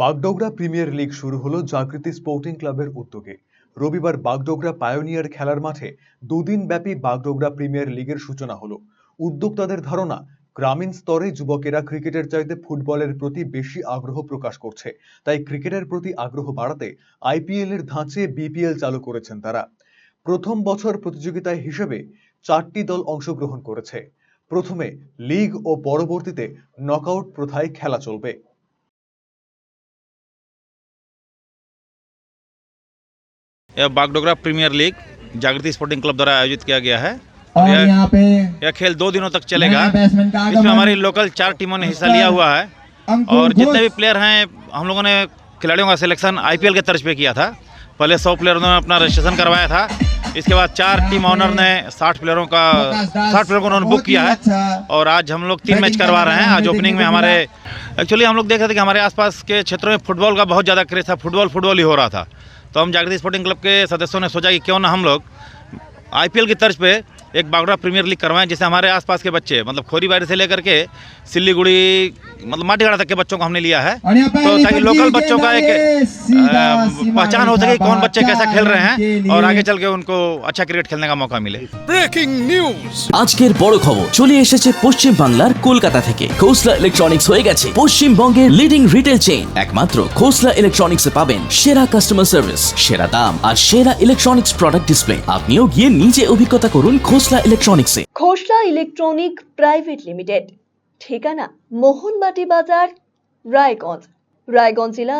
Bagdogra premier league শুরু হলো Jagriti sporting ক্লাবের উদ্যোগে। রবিবার বাগডোগরা পায়োনিয়ার খেলার মাঠে দুদিন ব্যাপী বাগডোগরা প্রিমিয়ার লিগের সূচনা হলো। উদ্যোক্তাদের ধারণা, গ্রামীণ স্তরে যুবকেরা ক্রিকেটের চাইতে ফুটবলের প্রতি বেশি আগ্রহ প্রকাশ করছে। তাই ক্রিকেটের প্রতি আগ্রহ বাড়াতে আইপিএল এর ধাঁচে বিপিএল চালু করেছেন তারা। প্রথম বছর প্রতিযোগিতায় হিসেবে চারটি দল অংশগ্রহণ করেছে। প্রথমে লিগ ও পরবর্তীতে নকআউট প্রথায় খেলা চলবে। यह Bagdogra premier league Jagriti sporting club द्वारा आयोजित किया गया है। और यह- पे यह खेल दो दिनों तक चलेगा। इसमें हमारी लोकल चार टीमों ने हिस्सा लिया हुआ है। और जितने भी प्लेयर हैं हम लोगों ने खिलाड़ियों का सिलेक्शन आईपीएल के तर्ज पे किया था। पहले सौ प्लेयरों ने अपना रजिस्ट्रेशन करवाया था। इसके बाद चार टीम ऑनर ने साठ प्लेयरों का साठ प्लेयरों को उन्होंने बुक किया है। अच्छा और आज हम लोग तीन मैच करवा रहे हैं। आज ओपनिंग में हमारे एक्चुअली हम लोग देख रहे थे कि हमारे आसपास के क्षेत्रों में फुटबॉल का बहुत ज़्यादा क्रेज था। फुटबॉल फुटबॉल ही हो रहा था। तो हम जागृति स्पोर्टिंग क्लब के सदस्यों ने सोचा कि क्यों ना हम लोग आईपीएल की तर्ज पे एक बागड़ा प्रीमियर लीग करवाएं जिससे हमारे आसपास के बच्चे मतलब खोरीबाड़ी से लेकर के सिल्लीगुड़ी मतलब माटीगाड़ा तक के बच्चों को हमने लिया है और यहाँ पे तो ताकि निकल लोकल दी बच्चों का एक गेंद सीधा अ, सीमा पहचान हो रेखा सके कि कौन पार बच्चे कैसा खेल रहे चार के हैं और लिए। आगे चल के उनको अच्छा क्रिकेट खेलने का मौका मिले ব্রেকিং নিউজ আজকের বড় খবর চলে এসেছে পশ্চিম বাংলার কলকাতা থেকে খোসলা ইলেকট্রনিক্স হয়ে গেছে পশ্চিমবঙ্গের লিডিং রিটেল চেইন একমাত্র খোসলা ইলেকট্রনিক্স এ পাবেন সেরা কাস্টমার সার্ভিস সেরা দাম আর সেরা ইলেকট্রনিক্স প্রোডাক্ট ডিসপ্লে আপনিও গিয়ে নিজে অভিজ্ঞতা করুন খোসলা ইলেকট্রনিক্সে খোসলা ইলেকট্রনিক প্রাইভেট লিমিটেড ঠিকানা মোহনবাটি বাজার রায়গঞ্জ। রায়গঞ্জ জেলা